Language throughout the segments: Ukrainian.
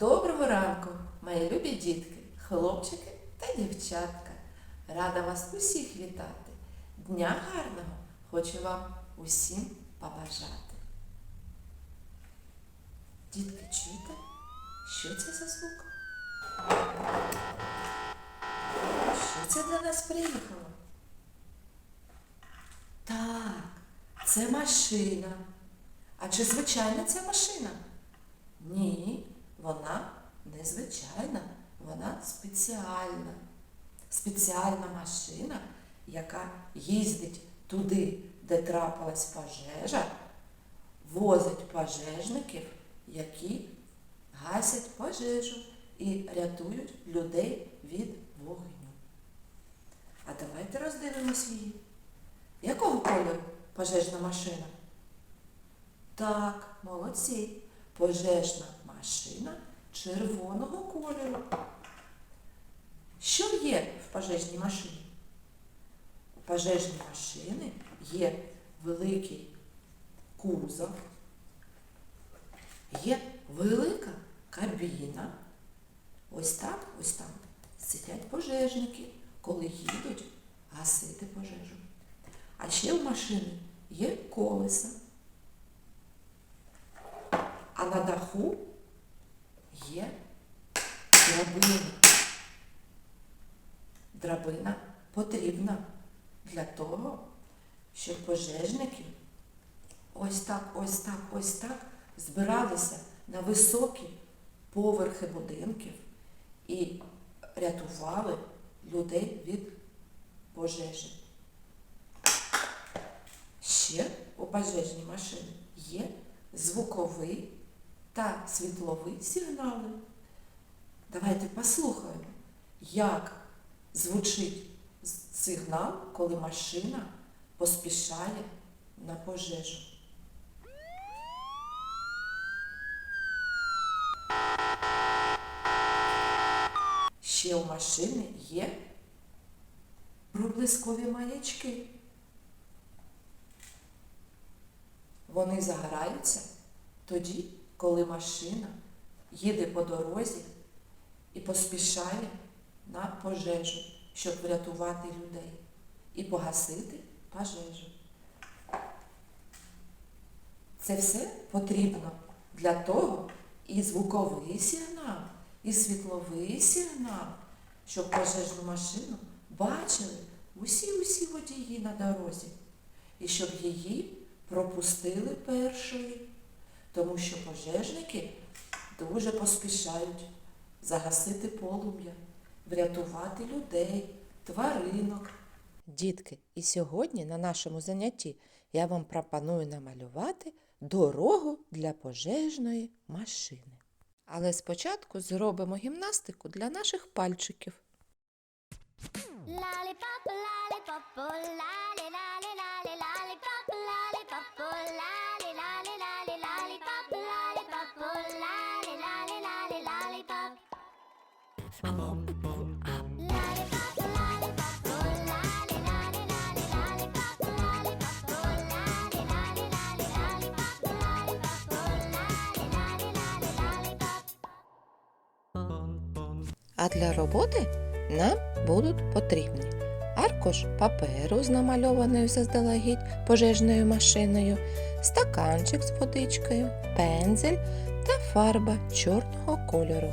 Доброго ранку, мої любі дітки, хлопчики та дівчатка. Рада вас усіх вітати. Дня гарного хочу вам усім побажати. Дітки, чуєте, що це за звук? Що це для нас приїхало? Так, це машина. А чи звичайна ця машина? Ні вона незвичайна, вона спеціальна. Спеціальна машина, яка їздить туди, де трапилась пожежа, возить пожежників, які гасять пожежу і рятують людей від вогню. А давайте роздивимось її. Якого кольору пожежна машина? Так, молодці. Пожежна машина червоного кольору. Що є в пожежній машині? У пожежній машини є великий кузов, є велика кабіна. Ось так, ось там сидять пожежники, коли їдуть гасити пожежу. А ще в машині є колеса. А на даху є драбина. Драбина потрібна для того, щоб пожежники ось так, ось так, ось так збиралися на високі поверхи будинків і рятували людей від пожежі. Ще у пожежній машині є звуковий та світловий сигнали. Давайте послухаємо, як звучить сигнал, коли машина поспішає на пожежу. Ще у машини є проблискові маячки. Вони загораються тоді, коли машина їде по дорозі і поспішає на пожежу, щоб врятувати людей і погасити пожежу. Це все потрібно для того і звуковий сигнал, і світловий сигнал, щоб пожежну машину бачили усі-усі водії на дорозі, і щоб її пропустили першою, тому що пожежники дуже поспішають загасити полум'я, врятувати людей, тваринок. Дітки, і сьогодні на нашому занятті я вам пропоную намалювати дорогу для пожежної машини. Але спочатку зробимо гімнастику для наших пальчиків. Lollipop, lollipop, oh, А для роботи нам будуть потрібні аркуш паперу з намальованою заздалегідь пожежною машиною, стаканчик з водичкою, пензель та фарба чорного кольору.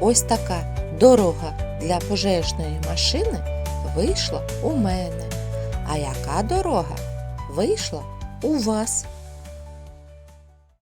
Ось така дорога для пожежної машини вийшла у мене. А яка дорога вийшла у вас?